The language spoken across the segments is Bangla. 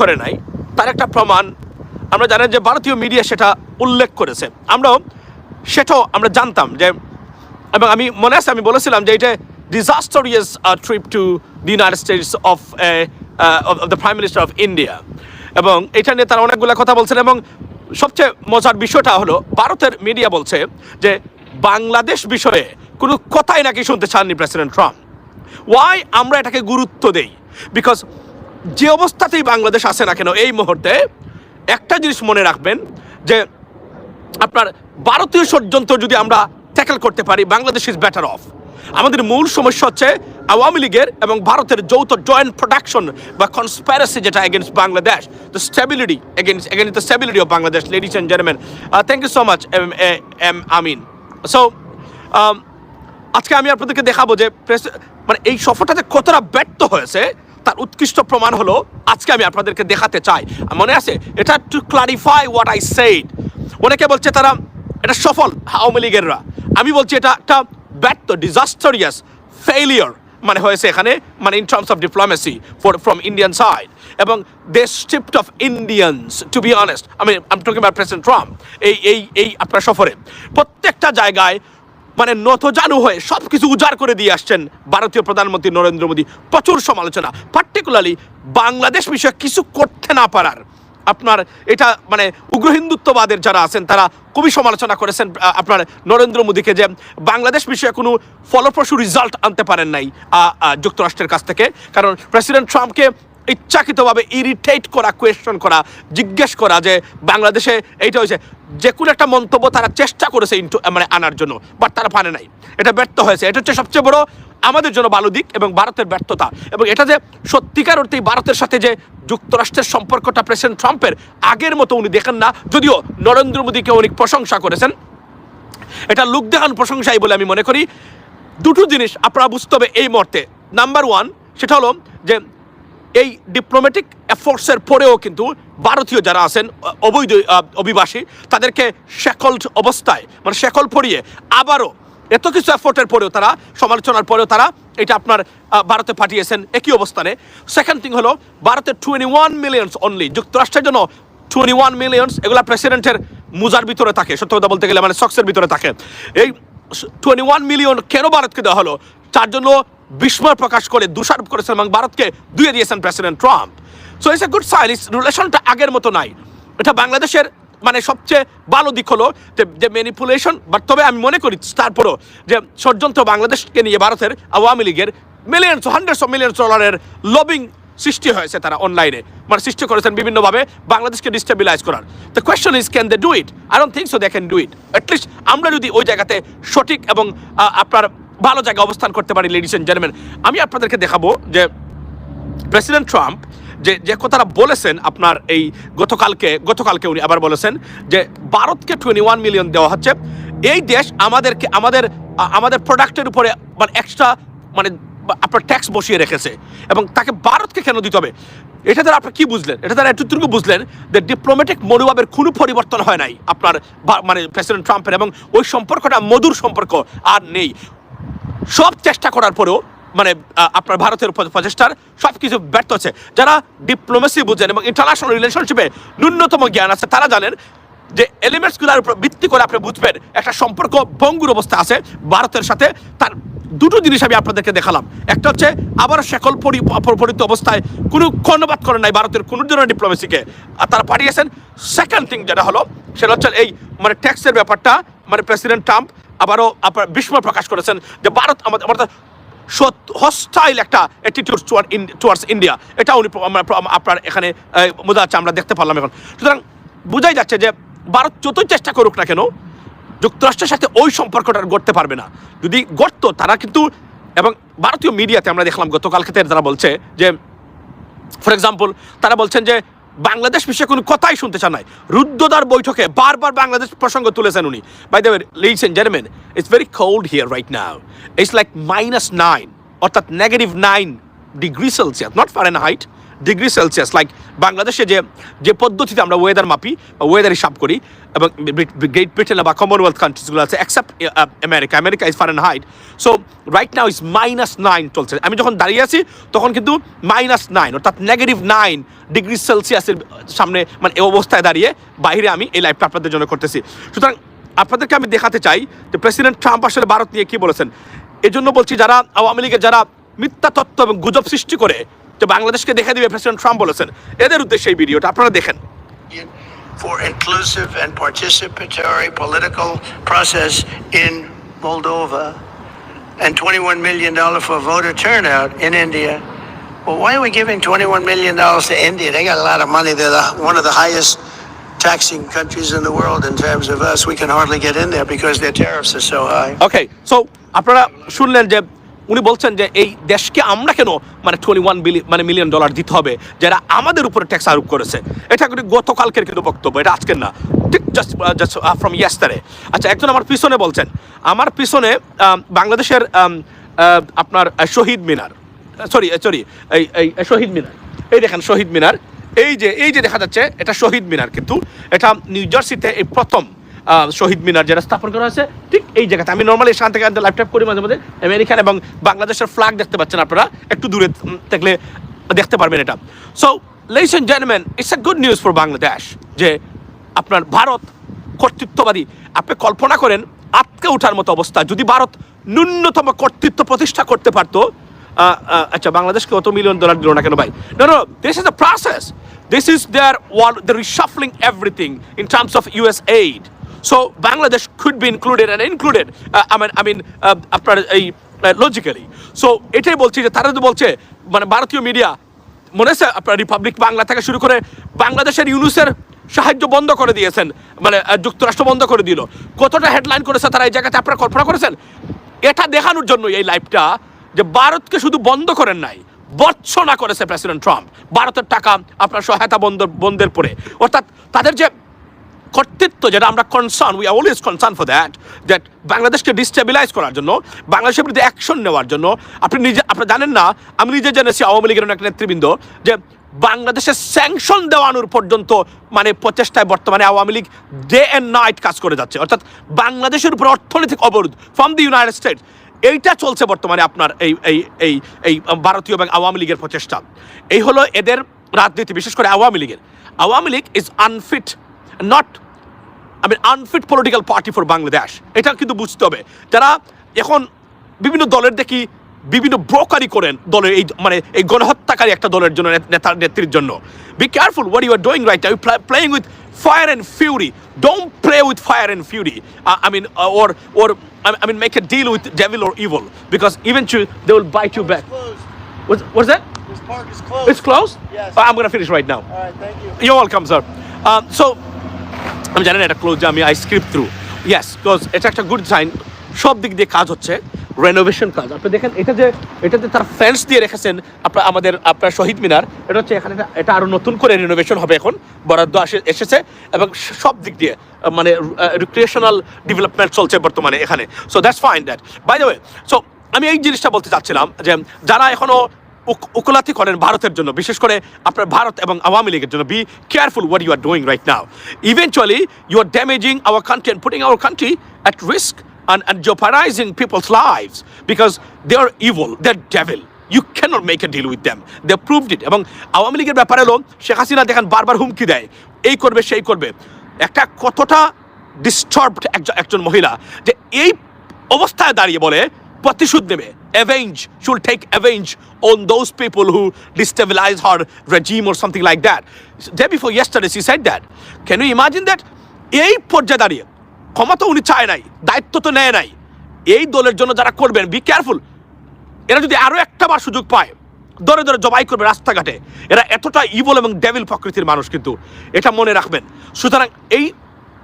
করে নাই, তার একটা প্রমাণ। আমরা জানেন যে ভারতীয় মিডিয়া সেটা উল্লেখ করেছে। আমরাও সেটাও আমরা জানতাম যে, এবং আমি মনে আছে, আমি বলেছিলাম যে এটা disastrous trip to the United States of of the prime minister of India এবং এটা নিয়ে তারা অনেকগুলো কথা বলছেন, এবং সবচেয়ে মজার বিষয়টা হলো, ভারতের মিডিয়া বলছে যে বাংলাদেশ বিষয়ে কোনো কথাই নাকি শুনতে চাননি প্রেসিডেন্ট ট্রাম্প। ওয়াই আমরা এটাকে গুরুত্ব দেই? বিকজ যে অবস্থাতেই বাংলাদেশ আসে না কেন, এই মুহূর্তে একটা জিনিস মনে রাখবেন, যে আপনার ভারতীয় ষড়যন্ত্র যদি আমরা ট্যাকেল করতে পারি, বাংলাদেশ ইজ বেটার অফ আমাদের মূল সমস্যা হচ্ছে আওয়ামী লীগের এবং ভারতের যৌথ জয়েন্ট প্রোডাকশন বা কনস্পাইরাসি যেটা against Bangladesh the stability against against the stability of Bangladesh ladies and gentleman thank you so much M M Amin so আজকে আমি আপনাদেরকে দেখাবো যে প্রেস মানে এই সফরটাতে কতটা ব্যর্থ হয়েছে তার উৎকৃষ্ট প্রমাণ হলো, আজকে আমি আপনাদেরকে দেখাতে চাই। মনে আছে? এটা to clarify what I said অনেকে বলছে তারা, এটা সফল আওয়ামী লীগেররা। আমি বলছি এটা একটা ব্যর্থ ডিজাস্টারিয়াস ফেইলিয়র মানে হয়েছে এখানে মানে in terms of diplomacy for from Indian side এবং they stripped of Indians to be honest আমি am talking about president Trump এই এই এই আপনার সফরে। প্রত্যেকটা জায়গায় মানে নতজানু হয়ে সব কিছু উজাড় করে দিয়ে আসছেন ভারতীয় প্রধানমন্ত্রী নরেন্দ্র মোদী। প্রচুর সমালোচনা পার্টিকুলারলি বাংলাদেশ বিষয়ে কিছু করতে না পারার। আপনার এটা মানে উগ্র হিন্দুত্ববাদের যারা আছেন, তারা খুবই সমালোচনা করেছেন আপনার নরেন্দ্র মোদীকে যে বাংলাদেশ বিষয়ে কোনো ফলপ্রসূ রেজাল্ট আনতে পারেন নাই যুক্তরাষ্ট্রের কাছ থেকে। কারণ প্রেসিডেন্ট ট্রাম্পকে ইচ্ছাকৃতভাবে ইরিটেট করা কোয়েশ্চন করা, জিজ্ঞেস করা যে বাংলাদেশে এইটা হয়েছে। যে কোনো একটা মন্তব্য তারা চেষ্টা করেছে ইন্টু মানে আনার জন্য বাট তারা পারে নাই। এটা ব্যর্থ হয়েছে। এটা হচ্ছে সবচেয়ে বড় আমাদের জন্য ভালো দিক এবং ভারতের ব্যর্থতা। এবং এটা যে সত্যিকার অর্থেই ভারতের সাথে যে যুক্তরাষ্ট্রের সম্পর্কটা প্রেসিডেন্ট ট্রাম্পের আগের মতো উনি দেখেন না, যদিও নরেন্দ্র মোদীকে অনেক প্রশংসা করেছেন। এটা লোক দেখান প্রশংসাই বলে আমি মনে করি। দুটো জিনিস আপনারা বুঝতে হবে এই মুহূর্তে। নাম্বার ওয়ান সেটা হলো যে এই ডিপ্লোম্যাটিক এফোর্টসের পরেও কিন্তু ভারতীয় যারা আছেন অবৈধ অভিবাসী, তাদেরকে শেকল অবস্থায় মানে শেকল পরিয়ে আবারও এত কিছু এফোর্টের পরেও তারা, সমালোচনার পরেও তারা এটা আপনার ভারতে পাঠিয়েছেন একই অবস্থানে। সেকেন্ড থিং হলো, ভারতের টোয়েন্টি ওয়ান মিলিয়নস অনলি যুক্তরাষ্ট্রের জন্য টোয়েন্টি ওয়ান মিলিয়নস এগুলা প্রেসিডেন্টের মুজার ভিতরে থাকে, সত্য কথা বলতে গেলে মানে সক্সের ভিতরে থাকে। এই টোয়েন্টি ওয়ান মিলিয়ন কেন ভারতকে দেওয়া হলো? তার জন্য বিস্ময় প্রকাশ করে দোষারোপ করেছেন এবং ভারতকে দুয়ে দিয়েছেন president Trump. So it's a good sign is রিলেশনটা আগের মতো নাই। এটা বাংলাদেশের মানে সবচেয়ে ভালো দিক হলো যে যে ম্যানিপুলেশন বাট তবে আমি মনে করি তারপরও যে, ষড়যন্ত্র বাংলাদেশকে নিয়ে ভারতের আওয়ামী লীগের মিলিয়নস হান্ড্রেডস অফ মিলিয়ন্স ডলারের লবিং সৃষ্টি হয়েছে তারা অনলাইনে মানে সৃষ্টি করেছেন বিভিন্নভাবে বাংলাদেশকে ডিস্টেবিলাইজ করার। The question is can they do it I don't think so they can do it at least আমরা যদি ওই জায়গাতে সঠিক এবং আপনার ভালো জায়গায় অবস্থান করতে পারি লেডিস অ্যান্ড জেন্টলম্যান আমি আপনাদেরকে দেখাবো যে প্রেসিডেন্ট ট্রাম্প যে যে কথাটা বলেছেন আপনার এই গতকালকে গতকালকে উনি আবার বলেছেন যে, ভারতকে টোয়েন্টি ওয়ান মিলিয়ন দেওয়া হচ্ছে। এই দেশ আমাদেরকে, আমাদের আমাদের প্রোডাক্টের উপরে মানে এক্সট্রা মানে আপনার ট্যাক্স বসিয়ে রেখেছে এবং তাকে ভারতকে কেন দিতে হবে? এটা দ্বারা আপনি কি বুঝলেন? এটা দ্বারা এতটুকু বুঝলেন যে ডিপ্লোম্যাটিক মনোভাবের কোনো পরিবর্তন হয় নাই আপনার মানে প্রেসিডেন্ট ট্রাম্পের এবং ওই সম্পর্কটা মধুর সম্পর্ক আর নেই। সব চেষ্টা করার পরেও মানে আপনার ভারতের প্রচেষ্টার সব কিছু ব্যর্থ হচ্ছে। যারা ডিপ্লোমেসি বুঝেন এবং ইন্টারন্যাশনাল রিলেশনশিপে ন্যূনতম জ্ঞান আছে, তারা জানেন যে এলিমেন্টসগুলোর উপর ভিত্তি করে আপনি বুঝবেন, একটা সম্পর্ক ভঙ্গুর অবস্থা আছে ভারতের সাথে। তার দুটো জিনিস আমি আপনাদেরকে দেখালাম। একটা হচ্ছে আবার শেকল পরি- পরিত অবস্থায় কোনো কর্ণবাদ করে নাই ভারতের কোনো ধরনের ডিপ্লোমেসিকে আর তারা পাঠিয়েছেন সেকেন্ড থিং যেটা হলো, সেটা হচ্ছে এই মানে ট্যাক্সের ব্যাপারটা মানে প্রেসিডেন্ট ট্রাম্প আবারও আপনার বিস্ময় প্রকাশ করেছেন যে ভারত আমাদের আমাদের হস্টাইল একটা অ্যাটিটিউড টুয়ার্ডস ইন্ডিয়া এটা উনি আপনার এখানে বোঝা যাচ্ছে আমরা দেখতে পারলাম এখন। সুতরাং বোঝাই যাচ্ছে যে ভারত যতই চেষ্টা করুক না কেন, যুক্তরাষ্ট্রের সাথে ওই সম্পর্কটা গড়তে পারবে না। যদি গড়তো, তারা কিন্তু এবং ভারতীয় মিডিয়াতে আমরা দেখলাম গতকালকে তারা বলছে যে ফর এক্সাম্পল তারা বলছেন যে বাংলাদেশ বিষয়ে কোনো কথাই শুনতে চান নাই। রুদ্রদার বৈঠকে বারবার বাংলাদেশ প্রসঙ্গ তুলেছেন উনি। By the ladies and gentleman it's very cold here right now it's like minus nine অর্থাৎ negative nine degree celsius not Fahrenheit degree celsius like বাংলাদেশে যে যে পদ্ধতিতে আমরা ওয়েদার মাপি, বা ওয়েদার হিসাব করি, এবং গ্রেট ব্রিটেন বা কমনওয়েলথ কান্ট্রিজগুলো আছে accept America America is Fahrenheit so right now is minus nine চলছে। আমি যখন দাঁড়িয়ে আছি, তখন কিন্তু মাইনাস নাইন অর্থাৎ নেগেটিভ নাইন ডিগ্রি সেলসিয়াসের সামনে মানে এই অবস্থায় দাঁড়িয়ে বাইরে আমি এই লাইফটা আপনাদের জন্য করতেছি। সুতরাং আপনাদেরকে আমি দেখাতে চাই যে প্রেসিডেন্ট ট্রাম্প আসলে ভারত নিয়ে কী বলেছেন। এজন্য বলছি যারা আওয়ামী লীগের যারা মিথ্যা তত্ত্ব এবং গুজব সৃষ্টি করে যে বাংলাদেশকে দেখে দিবে প্রেসিডেন্ট ট্রাম্প বলেছেন এদের উদ্দেশ্যে এই ভিডিওটা আপনারা দেখেন for inclusive and participatory political process in Moldova and $21 million for voter turnout in India. Well, why are we giving $21 million to India? They got a lot of money. They're the, one of the highest taxing countries in the world in terms of us. We can hardly get in there because their tariffs are so high. Okay so আপনারা শুনলেন যে উনি বলছেন যে এই দেশকে আমরা কেন মানে টোয়েন্টি ওয়ান মানে মিলিয়ন ডলার দিতে হবে, যারা আমাদের উপরে ট্যাক্স আরোপ করেছে। এটা কিন্তু গতকালকের কিন্তু বক্তব্য, এটা আজকের না, ঠিক জাস্ট জাস্ট ফ্রম ইয়াস্টারে আচ্ছা একজন আমার পিছনে বলছেন, আমার পিছনে বাংলাদেশের আপনার শহীদ মিনার সরি সরি এই এই শহীদ মিনার, এই দেখেন শহীদ মিনার, এই যে এই যে দেখা যাচ্ছে, এটা শহীদ মিনার কিন্তু, এটা নিউ জার্সিতে এই প্রথম শহীদ মিনার যেটা স্থাপন করা হয়েছে, ঠিক এই জায়গাতে। আমি নর্মালি এখান থেকে ল্যাপটপ করি মাঝে মাঝে আমেরিকান এবং বাংলাদেশের ফ্ল্যাগ দেখতে পাচ্ছেন আপনারা। একটু দূরে থাকলে দেখতে পারবেন এটা। So ladies and gentleman it's a good news for Bangladesh যে আপনার ভারত কর্তৃত্ববাদী। আপনি কল্পনা করেন আটকে ওঠার মতো অবস্থা। যদি ভারত ন্যূনতম কর্তৃত্ব প্রতিষ্ঠা করতে পারতো আচ্ছা বাংলাদেশকে কত মিলিয়ন ডলার দিল না কেন ভাই? No this is the process this is their wall the reshuffling everything in terms of US aid so Bangladesh could be included and included I mean I mean আপনার এই লজিক্যালি সো এটাই বলছি যে তারা তো বলছে মানে ভারতীয় মিডিয়া মনে আছে আপনার রিপাবলিক বাংলা থেকে শুরু করে বাংলাদেশের ইউনুসের সাহায্য বন্ধ করে দিয়েছেন মানে যুক্তরাষ্ট্র বন্ধ করে দিল। কতটা হেডলাইন করেছে তারা এই জায়গাতে আপনারা কল্পনা করেছেন? এটা দেখানোর জন্য এই লাইভটা যে ভারতকে শুধু বন্ধ করেন নাই, বর্ষনা করেছে প্রেসিডেন্ট ট্রাম্প ভারতের টাকা আপনার সহায়তা বন্ধ, বন্ধের পরে। অর্থাৎ তাদের যে কর্তৃত্ব যেটা আমরা concern we are always concern for that that বাংলাদেশকে ডিস্টেবিলাইজ করার জন্য বাংলাদেশের বিরুদ্ধে অ্যাকশন নেওয়ার জন্য, আপনি নিজে আপনি জানেন না, আমি নিজে জেনেছি আওয়ামী লীগের অনেক নেতৃবৃন্দ যে বাংলাদেশের স্যাংশন দেওয়ানোর পর্যন্ত মানে প্রচেষ্টায় বর্তমানে Awami League day and night কাজ করে যাচ্ছে। অর্থাৎ বাংলাদেশের উপর অর্থনৈতিক অবরোধ ফ্রম দি ইউনাইটেড স্টেটস এইটা চলছে বর্তমানে আপনার এই এই এই এই ভারতীয় এবং আওয়ামী লীগের প্রচেষ্টা। এই হলো এদের রাজনীতি, বিশেষ করে আওয়ামী লীগের। Awami League is unfit not I mean unfit political party for Bangladesh এটা কিন্তু বুঝতে হবে যারা এখন বিভিন্ন দলের দেখি বিভিন্ন ব্রোকারি করেন দলের এই মানে এই গণহত্যাকারী একটা দলের জন্য নে- নেতার নেত্রীর জন্য be careful what you are doing right you playing with fire and fury don't play with fire and fury I mean or or I mean make a deal with devil or evil because eventually they will bite you back What's, what's that? This park is closed. It's closed? Yes. I'm going to finish right now. All right, thank you. You're welcome, sir. Um, so, আমি জানি না এটা ক্লোজ আমি I script through yes because এটা একটা গুড সাইন সব দিক দিয়ে কাজ হচ্ছে রেনোভেশন কাজ। আপনি দেখেন, এটা যে এটাতে তার ফ্যান্স দিয়ে রেখেছেন আপনার আমাদের আপনার শহীদ মিনার, এটা হচ্ছে এখানে এটা- আরও নতুন করে রিনোভেশন হবে এখন। বরাদ্দ আসে এসেছে এবং সব দিক দিয়ে মানে রিক্রিয়েশনাল ডেভেলপমেন্ট চলছে বর্তমানে এখানে। So that's fine that by the way so আমি এই জিনিসটা বলতে চাচ্ছিলাম যে, যারা এখনও উকুলাতি করেন ভারতের জন্য বিশেষ করে আপনার ভারত এবং আওয়ামী লীগের জন্য be careful what you are doing right now eventually you are damaging our country and putting our country at risk and, and jeopardizing people's lives because they are evil, they're devil. You cannot make a deal with them. They proved it. এবং আওয়ামী লীগের ব্যাপারে হলো শেখ হাসিনা দেখেন বারবার হুমকি দেয় এই করবে সেই করবে একটা কতটা ডিস্টার্বড একজন একজন মহিলা যে এই অবস্থায় দাঁড়িয়ে বলে প্রতিশোধ নেবে। Avenge should take avenge on those people who destabilize her regime or something like that. Day before yesterday, she said that. Can you imagine that এই পর্যায়ে দাঁড়িয়ে ক্ষমতা উনি চায় নাই দায়িত্ব তো নেয় নাই। এই দলের জন্য যারা করবেন বি কেয়ারফুল এরা যদি আরও একটা বার সুযোগ পায় দরে দরে জবাই করবে রাস্তাঘাটে। এরা এতটা ইবল এবং ডেভিল প্রকৃতির মানুষ কিন্তু এটা মনে রাখবেন। সুতরাং এই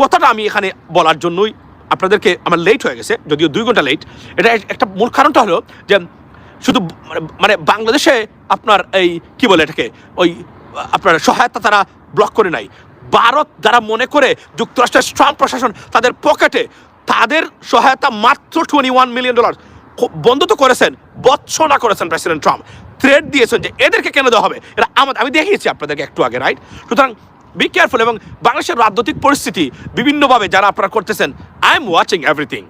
কথাটা আমি এখানে বলার জন্যই আপনাদেরকে আমার লেট হয়ে গেছে, যদিও দুই ঘণ্টা লেট এটা একটা মূল কারণটা হলো যে শুধু মানে- মানে বাংলাদেশে আপনার এই, কি বলে এটাকে, ওই, আপনার সহায়তা তারা ব্লক করে নাই। ভারত যারা মনে করে যুক্তরাষ্ট্রের ট্রাম্প প্রশাসন তাদের পকেটে তাদের সহায়তা মাত্র টোয়েন্টি ওয়ান মিলিয়ন ডলার বন্ধ তো করেছেন, বৎসনা করেছেন প্রেসিডেন্ট ট্রাম্প থ্রেড দিয়েছেন যে এদেরকে কেন দেওয়া হবে? এটা আমাদের আমি দেখিয়েছি আপনাদেরকে একটু আগে রাইট সুতরাং বি কেয়ারফুল এবং বাংলাদেশের রাজনৈতিক পরিস্থিতি বিভিন্নভাবে যারা আপনারা করতেছেন আই এম ওয়াচিং এভরিথিং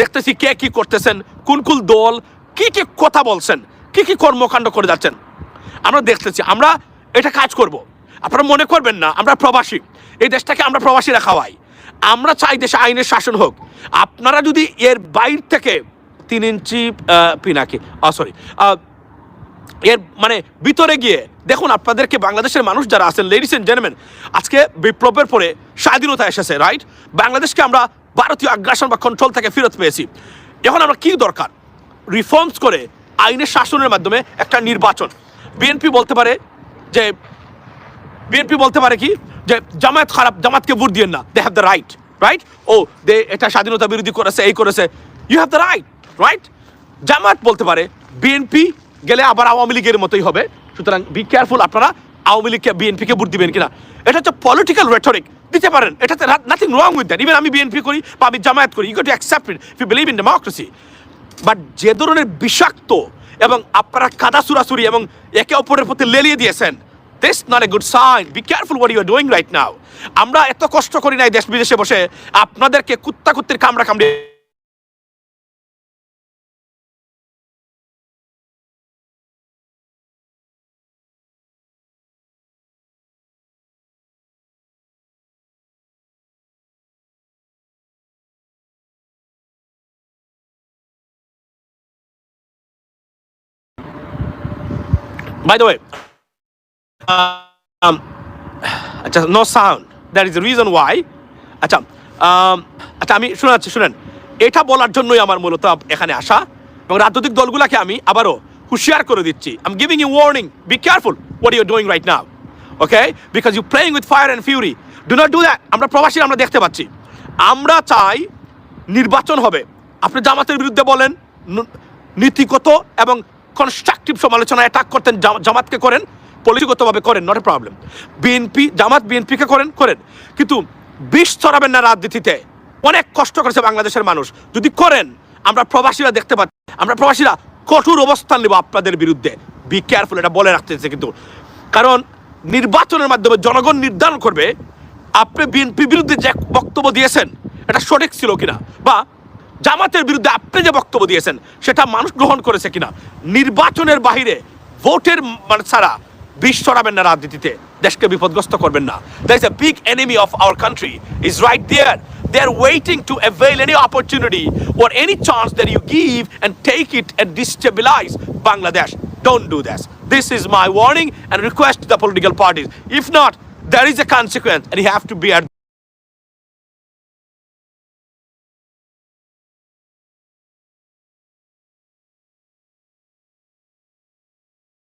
দেখতেছি কে কি করতেছেন, কোন কোন দল, কি কি কথা বলছেন, কি কি কর্মকাণ্ড করে যাচ্ছেন। আমরা দেখতেছি, আমরা এটা কাজ করব। আপনারা মনে করবেন না, আমরা প্রবাসী। এই দেশটাকে আমরা প্রবাসীরা খাওয়াই। আমরা চাই দেশে আইনের শাসন হোক। আপনারা যদি এর বাইর থেকে তিন ইঞ্চি পিনাকি সরি এর মানে ভিতরে গিয়ে, দেখুন আপনাদেরকে বাংলাদেশের মানুষ যারা আছেন লেডিস এন্ড জেন্টলম্যান আজকে বিপ্লবের পরে স্বাধীনতা এসেছে রাইট বাংলাদেশকে আমরা ভারতীয় আগ্রাসন বা কন্ট্রোল থেকে ফেরত পেয়েছি। এখন আমরা কি দরকার? রিফর্মস করে আইনের শাসনের মাধ্যমে একটা নির্বাচন। বিএনপি বলতে পারে যে বিএনপি বলতে পারে কি? যে, জামায়াত খারাপ জামাতকে ভোট দিয়েন না they have the right right ও, দে, এটা স্বাধীনতা বিরোধী করেছে, এই করেছে। You have the right right Jamaat বলতে পারে বিএনপি গেলে আবার আওয়ামী লীগের মতোই হবে। সুতরাং বি কেয়ারফুল আপনারা, আওয়ামী লীগকে বিএনপিকে ভোট দিবেন কিনা। এটা হচ্ছে পলিটিক্যাল রেটরিক দিতে পারেন, এটাতে nothing wrong with that even আমি বিএনপি করি বা আমি জামায়াত করি you got to accept it you believe in democracy but যে ধরনের বিষাক্ত এবং আপনারা কাদা সুরাসুরি এবং একে অপরের প্রতি লেলিয়ে দিয়েছেন this not a good sign be careful what you are doing right now আমরা এত কষ্ট করি নাই দেশ বিদেশে বসে। আপনাদেরকে কুত্তা কুত্তির কামড়া কামড়ে By the way, um, আচ্ছা no sound that is reason why আচ্ছা um, আচ্ছা আমি শোনাচ্ছি শুনেন। এটা বলার জন্যই আমার মূলত এখানে আসা এবং রাজনৈতিক দলগুলোকে আমি আবারও হুশিয়ার করে দিচ্ছি। I'm giving you warning be careful what you doing right now okay because you playing with fire and fury do not do that আমরা প্রবাসী আমরা দেখতে পাচ্ছি। আমরা চাই নির্বাচন হবে। আপনি জামাতের বিরুদ্ধে বলেন নীতিগত এবং কনস্ট্রাকটিভ সমালোচনা অ্যাটাক করতেন জামাতকে করেন, পলিটিগতভাবে করেন not a problem BNP Jamaat বিএনপিকে করেন করেন। কিন্তু বিষ ছড়াবেন না রাজনীতিতে। অনেক কষ্ট করেছে বাংলাদেশের মানুষ। যদি করেন, আমরা প্রবাসীরা দেখতে পাচ্ছি, আমরা প্রবাসীরা কঠোর অবস্থান নেব আপনাদের বিরুদ্ধে। বি কেয়ারফুল এটা বলে রাখতেছে কিন্তু। কারণ নির্বাচনের মাধ্যমে জনগণ নির্ধারণ করবে, আপনি বিএনপি বিরুদ্ধে যে বক্তব্য দিয়েছেন, এটা সঠিক ছিল কিনা? বা জামাতের বিরুদ্ধে আপনি যে বক্তব্য দিয়েছেন সেটা মানুষ গ্রহণ করেছে কিনা নির্বাচনের বাহিরে ভোটের মানে ছাড়া বিষ ছড়াবেন না রাজনীতিতে দেশকে বিপদগ্রস্ত করবেন না there is a big enemy of our country is right there they are waiting to avail any opportunity or any chance that you give and take it and destabilize Bangladesh. Don't do this. This is my warning and request to the political parties. If not, there is a consequence and you have to bear